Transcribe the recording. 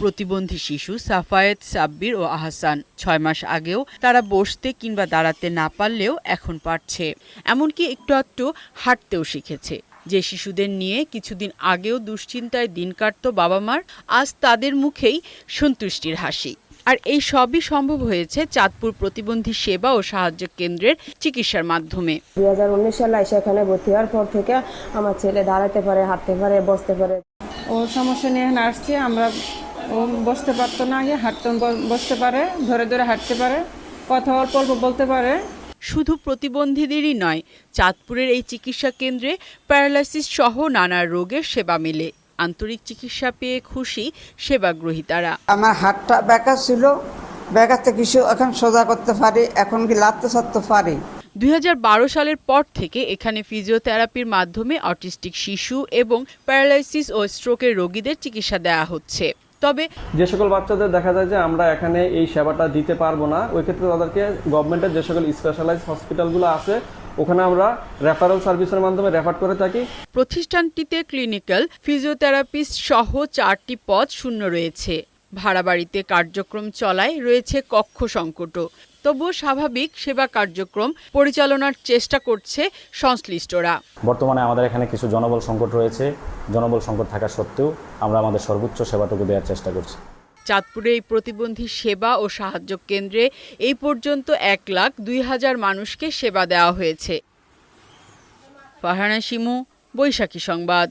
প্রতিবন্ধী শিশু সাফায়েত সাব্বির ও আহসান। ছয় মাস আগেও তারা বসতে কিংবা দাঁড়াতে না পারলেও এখন পারছে। এমনকি একটু একটু হাঁটতেও শিখেছে। যে শিশুদের নিয়ে কিছুদিন আগেও দুশ্চিন্তায় দিন কাটতো বাবা মার আজ তাদের মুখেই সন্তুষ্টির হাসি। আর এই সবই সম্ভব হয়েছে চাঁদপুর প্রতিবন্ধী সেবা ও সাহায্য কেন্দ্রের চিকিৎসার মাধ্যমে। দুই হাজার উনিশ সালে সেখানে ভর্তি হওয়ার পর থেকে আমার ছেলে দাঁড়াতে পারে হাঁটতে পারে বসতে পারে। ওর সমস্যা নিয়ে আসছি আমরা ও বসতে পারতো না আগে হাঁটতে বসতে পারে ধরে ধরে হাঁটতে পারে কথা অল্প অল্প বলতে পারে। শুধু প্রতিবন্ধীদেরই নয় চাঁদপুরের এই চিকিৎসা কেন্দ্রে প্যারালাইসিস সহ নানা রোগের সেবা মেলে। আন্তরিক চিকিৎসা পেয়ে খুশি সেবাগ্রহীতারা। আমার হাতটা বেঁকা ছিল বেঁকাতে কিছু এখন সোজা করতে পারি এখন কি লাত্তে সারতে পারি? দু হাজার বারো সালের পর থেকে এখানে ফিজিওথেরাপির মাধ্যমে অটিস্টিক শিশু এবং প্যারালাইসিস ও স্ট্রোকের রোগীদের চিকিৎসা দেওয়া হচ্ছে। তবে যে সকল বাচ্চাদের দেখা যায় যে আমরা এখানে এই সেবাটা দিতে পারব না ওই ক্ষেত্রে তাদেরকে গভর্নমেন্টের যে সকল স্পেশালাইজ হসপিটালগুলো আছে ওখানে আমরা রেফারেল সার্ভিসের মাধ্যমে রেফার করে থাকি। প্রতিষ্ঠানটিতে ক্লিনিক্যাল ফিজিওথেরাপিস্ট সহ চারটি পদ শূন্য রয়েছে। ভাড়া বাড়িতে কার্যক্রম চলায় রয়েছে কক্ষ সংকটও। তবুও স্বাভাবিক সেবা কার্যক্রম পরিচালনার চেষ্টা করছে সংশ্লিষ্টরা। বর্তমানে আমাদের এখানে কিছু জনবল সংকট রয়েছে। জনবল সংকট থাকা সত্ত্বেও আমরা আমাদের সর্বোচ্চ সেবাটুকু দেওয়ার চেষ্টা করছি। চাঁদপুরে এই প্রতিবন্ধী সেবা ও সাহায্য কেন্দ্রে এই পর্যন্ত এক লাখ দুই হাজার মানুষকে সেবা দেওয়া হয়েছে। ফারহানা শিমু বৈশাখী সংবাদ।